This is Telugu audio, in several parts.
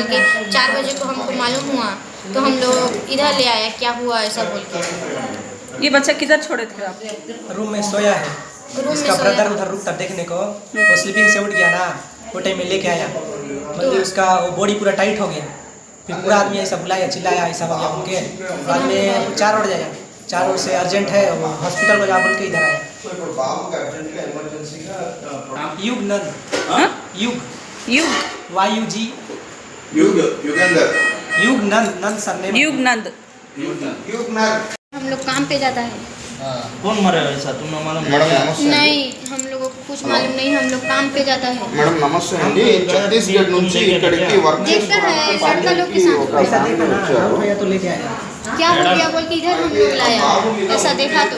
बोल के चार बजे को हमको मालूम हुआ तो हम लोग इधर ले आया क्या हुआ ऐसा बोल के। ये बच्चा किधर छोड़े थे आप? रूम में सोया है। में इसका ब्रदर। उधर रुकता देखने को वो स्लीपिंग से उठ गया ना वो टाइम में लेके आया। मतलब उसका वो बॉडी पूरा टाइट हो गया। फिर पूरा आदमी ऐसा बुलाया चिल्लाया ऐसा हो गया उनके बाद में चार ओर जाया। चार ओर से अर्जेंट है वो हॉस्पिटल को जा बोल के इधर आया। युग नंद। हाँ? युग। युग। वाई यू जी युग युगेंद्र युग नंद नंद सर ने युग नंद युगनर हम लोग काम पे जाता है कौन मरा है ऐसा तुमने मालूम మేడం నమస్తే అండి. नहीं हम लोगों को कुछ मालूम नहीं हम लोग काम पे जाता है మేడం నమస్తే అండి ఛత్తీస్గఢ్ నుంచి ఇక్కడికి వర్క్ देखता है చేసుకోవడానికి लड़का लोग के పంజాబ్కి साथ ఒక ऐसा ఫ్యామిలీ देखा ना వచ్చారు आउट हुआ तो लेके आया क्या हो गया बोल के इधर हम लोग लाया ऐसा देखा तो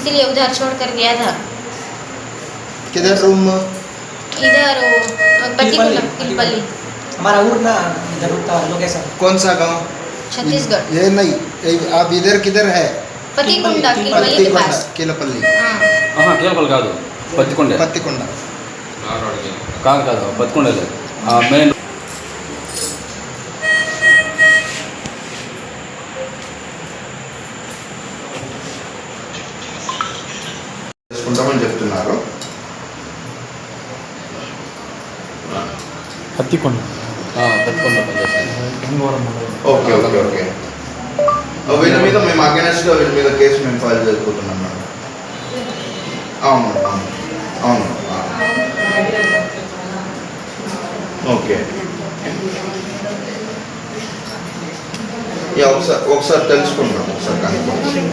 इसीलिए उधर छोड़ कर गया था। किधर रूम इधर हमारा ऊर ना इधर उठता लोकेशन। कौन सा गाँव? छत्तीसगढ़। ये नहीं आप इधर किधर है? पतिकुंडा किलपल्ली के पास। किलपल्ली। पतिकुंडा पतिकुंडा पतिकुंडा मेन చేసుకుంటామని చెప్తున్నారు పత్తికొండ ఓకే ఓకే ఓకే. వీళ్ళ మీద మేము అగెనెస్ట్గా వీళ్ళ మీద కేసు మేము ఫైల్ చేసుకుంటున్నాం మేడం. అవును అవును అవును. ఓకే. యా ఒకసారి ఒకసారి తెలుసుకుంటాం ఒకసారి కనుక్కుంటాం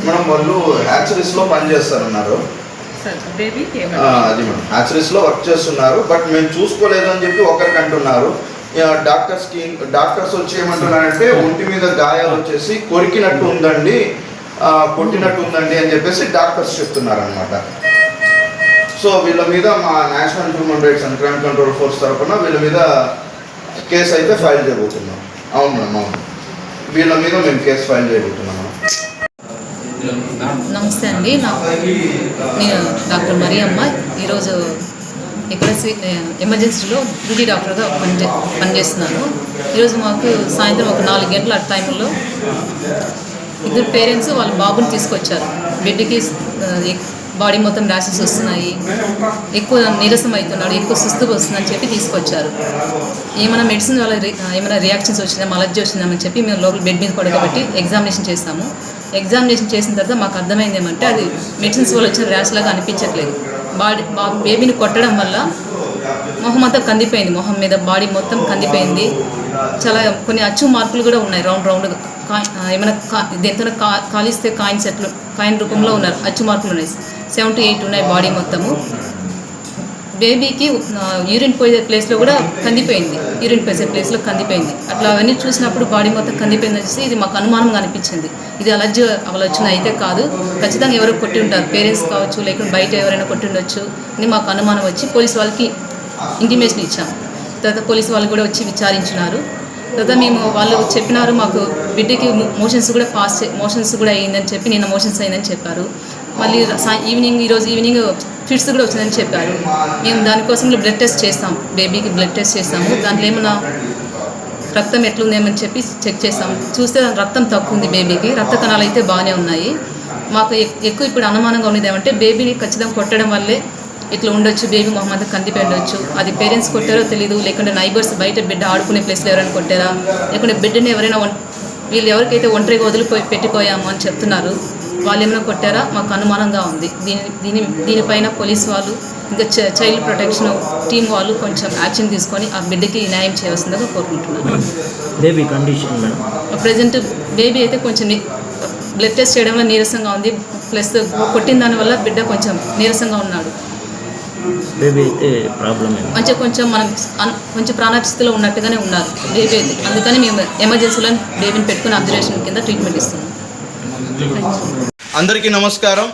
మేడం వాళ్ళు ఆ, అది మేడం. హ్యాచరీస్లో వర్క్ చేస్తున్నారు బట్ మేము చూసుకోలేదు అని చెప్పి ఒకరికి అంటున్నారు. డాక్టర్స్కి డాక్టర్స్ వచ్చి ఏమంటున్నారంటే ఒంటి మీద గాయాలు వచ్చేసి కొరికినట్టు ఉందండి కొట్టినట్టు ఉందండి అని చెప్పేసి డాక్టర్స్ చెప్తున్నారు అనమాట సో వీళ్ళ మీద మా national human rights and crime control force తరఫున వీళ్ళ మీద కేసు అయితే ఫైల్ చేయబోతున్నాం. అవును మ్యామ్ అవును. వీళ్ళ మీద మేము కేసు ఫైల్ చేయబోతున్నాం. నమస్తే అండి నేను డాక్టర్ మరియమ్మ. ఈరోజు ఇక్కడ ఎమర్జెన్సీలో డ్యూటీ డాక్టర్గా పనిచే పనిచేస్తున్నాను. ఈరోజు మాకు సాయంత్రం ఒక నాలుగు గంటల టైంలో ఇద్దరు పేరెంట్స్ వాళ్ళ బాబుని తీసుకొచ్చారు. బిడ్డకి బాడీ మొత్తం ర్యాషెస్ వస్తున్నాయి. ఎక్కువ నీరసం అవుతున్నాడు ఎక్కువ సుస్తుగా వస్తుందని చెప్పి తీసుకొచ్చారు. ఏమైనా మెడిసిన్ వల్ల ఏమైనా రియాక్షన్స్ వచ్చినా అలర్జీ వచ్చిందామని చెప్పి మేము లోపల బెడ్ మీద పడుకోబెట్టి ఎగ్జామినేషన్ చేస్తాము ఎగ్జామినేషన్ చేసిన తర్వాత మాకు అర్థమైంది ఏమంటే అది మెడిసిన్స్ వల్ల వచ్చిన ర్యాష్ లాగా అనిపించట్లేదు. బాడీ బేబీని కొట్టడం వల్ల మొహం అంతా కందిపోయింది. మొహం మీద బాడీ మొత్తం కందిపోయింది. చాలా కొన్ని అచ్చు మార్కులు కూడా ఉన్నాయి. రౌండ్ రౌండ్ ఏమైనా కా- దేంతో కా కాలిస్తే కాయిన్స్ ఎట్లు కాయిన్ రూపంలో ఉన్నారు. అచ్చు మార్కులు ఉన్నాయి. సెవెన్ టు ఎయిట్ ఉన్నాయి బాడీ మొత్తము. బేబీకి యూరిన్ పోయే ప్లేస్లో కూడా కందిపోయింది. యూరిన్ పోసే ప్లేస్లో కందిపోయింది. అట్లా అవన్నీ చూసినప్పుడు బాడీ మొత్తం కందిపోయింది వచ్చేసి ఇది మాకు అనుమానంగా అనిపించింది. ఇది అలర్జీ అవలొచ్చిన అయితే కాదు. ఖచ్చితంగా ఎవరో కొట్టి ఉంటారు. పేరెంట్స్ కావచ్చు లేకుంటే బయట ఎవరైనా కొట్టి ఉండొచ్చు అని మాకు అనుమానం వచ్చి పోలీస్ వాళ్ళకి ఇంటిమేషన్ ఇచ్చాం. తర్వాత పోలీస్ వాళ్ళు కూడా వచ్చి విచారించినారు. తర్వాత మేము వాళ్ళు చెప్పినారు మాకు బిడ్డకి మోషన్స్ కూడా ఫాస్ట్ మోషన్స్ కూడా అయ్యిందని చెప్పి నిన్న మోషన్స్ అయిందని చెప్పారు. మళ్ళీ ఈవినింగ్ ఈరోజు ఈవినింగ్ ఫిట్స్ కూడా వచ్చిందని చెప్పారు. మేము దానికోసం బ్లడ్ టెస్ట్ చేస్తాం బేబీకి బ్లడ్ టెస్ట్ చేస్తాము. దాంట్లో ఏమైనా రక్తం ఎట్లుందేమని చెప్పి చెక్ చేస్తాం చూస్తే రక్తం తక్కువ ఉంది బేబీకి రక్త కణాలు అయితే బాగానే ఉన్నాయి. మాకు ఎక్- ఎక్కువ ఇప్పుడు అనుమానంగా ఉన్నది ఏమంటే బేబీని ఖచ్చితంగా కొట్టడం వల్లే ఇట్లా ఉండొచ్చు బేబీ మొహమ్మద్ కందిపై ఉండొచ్చు అది పేరెంట్స్ కొట్టారో తెలియదు లేకుంటే నైబర్స్ బయట బిడ్డ ఆడుకునే ప్లేస్లో ఎవరైనా కొట్టారా లేకుంటే బిడ్డని ఎవరైనా వీళ్ళు ఎవరికైతే ఒంటరిగా వదిలిపోయి పెట్టిపోయాము అని చెప్తున్నారు వాళ్ళు ఏమైనా కొట్టారా? మాకు అనుమానంగా ఉంది. దీని దీని దీనిపైన పోలీస్ వాళ్ళు ఇంకా చైల్డ్ ప్రొటెక్షన్ టీం వాళ్ళు కొంచెం యాక్షన్ తీసుకొని ఆ బిడ్డకి న్యాయం చేయవలసిందిగా కోరుకుంటున్నాను. Baby condition madam present baby అయితే కొంచెం బ్లడ్ టెస్ట్ చేయడం వల్ల నీరసంగా ఉంది ప్లస్ కొట్టిన దానివల్ల బిడ్డ కొంచెం నీరసంగా ఉన్నాడు. బేబీ అయితే ప్రాబ్లం మంచిగా కొంచెం మనం కొంచెం ప్రాణాపస్థితిలో ఉన్నట్టుగానే ఉన్నారు బేబీ అయితే. అందుకని మేము ఎమర్జెన్సీలో బేబీని పెట్టుకుని అబ్జర్వేషన్ కింద ట్రీట్మెంట్ ఇస్తున్నాం. అందరికీ నమస్కారం.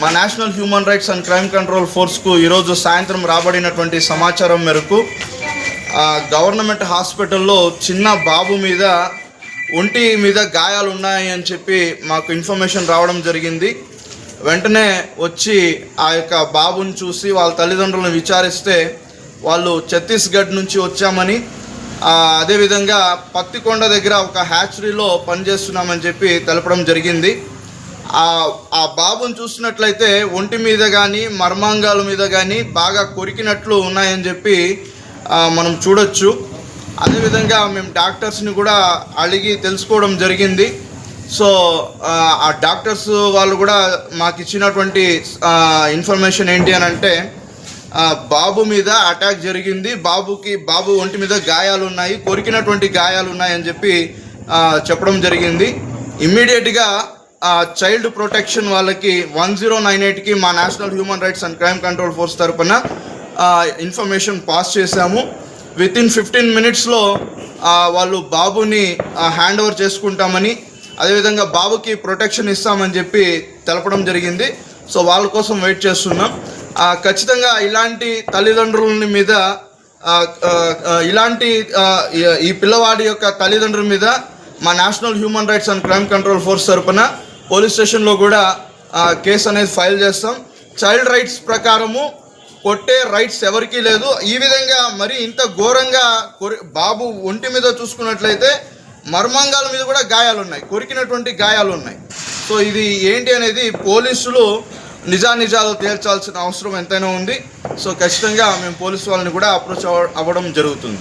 మా national human rights and crime control ఫోర్స్కు ఈరోజు సాయంత్రం రాబడినటువంటి సమాచారం మేరకు గవర్నమెంట్ హాస్పిటల్లో చిన్న బాబు మీద ఒంటి మీద గాయాలు ఉన్నాయి అని చెప్పి మాకు ఇన్ఫర్మేషన్ రావడం జరిగింది. వెంటనే వచ్చి ఆ యొక్క బాబుని చూసి వాళ్ళ తల్లిదండ్రులను విచారిస్తే వాళ్ళు ఛత్తీస్గఢ్ నుంచి వచ్చామని అదేవిధంగా పత్తికొండ దగ్గర ఒక హ్యాచరీలో పనిచేస్తున్నామని చెప్పి తెలపడం జరిగింది. ఆ బాబుని చూసినట్లయితే ఒంటి మీద కానీ మర్మాంగాల మీద కానీ బాగా కొరికినట్లు ఉన్నాయని చెప్పి మనం చూడొచ్చు. అదేవిధంగా మేము డాక్టర్స్ని కూడా అడిగి తెలుసుకోవడం జరిగింది. సో ఆ, డాక్టర్స్ వాళ్ళు కూడా మాకు ఇచ్చినటువంటి ఇన్ఫర్మేషన్ ఏంటి అని అంటే బాబు మీద అటాక్ జరిగింది. బాబుకి బాబు ఒంటి మీద గాయాలు ఉన్నాయి కొరికినటువంటి గాయాలు ఉన్నాయి అని చెప్పి చెప్పడం జరిగింది. ఇమ్మీడియట్గా చైల్డ్ ప్రొటెక్షన్ వాళ్ళకి వన్ జీరో నైన్ ఎయిట్కి మా national human rights and crime control force తరపున ఇన్ఫర్మేషన్ పాస్ చేశాము. విత్ ఇన్ ఫిఫ్టీన్ మినిట్స్లో వాళ్ళు బాబుని హ్యాండ్ ఓవర్ చేసుకుంటామని అదేవిధంగా బాబుకి ప్రొటెక్షన్ ఇస్తామని చెప్పి తెలపడం జరిగింది. సో వాళ్ళ కోసం వెయిట్ చేస్తున్నాం. ఖచ్చితంగా ఇలాంటి తల్లిదండ్రుల మీద ఇలాంటి ఈ- పిల్లవాడి యొక్క తల్లిదండ్రుల మీద మా national human rights and crime control force తరపున పోలీస్ స్టేషన్లో కూడా కేసు అనేది ఫైల్ చేస్తాం. చైల్డ్ రైట్స్ ప్రకారము కొట్టే రైట్స్ ఎవరికీ లేదు. ఈ విధంగా మరి ఇంత ఘోరంగా కొరి బాబు ఒంటి మీద చూసుకున్నట్లయితే మర్మాంగాల మీద కూడా గాయాలు ఉన్నాయి కొరికినటువంటి గాయాలు ఉన్నాయి సో ఇది ఏంటి అనేది పోలీసులు నిజానిజాలు తేల్చాల్సిన అవసరం ఎంతైనా ఉంది. సో ఖచ్చితంగా మేము పోలీసు వాళ్ళని కూడా అప్రోచ్ అవ్వ- అవ్వడం జరుగుతుంది.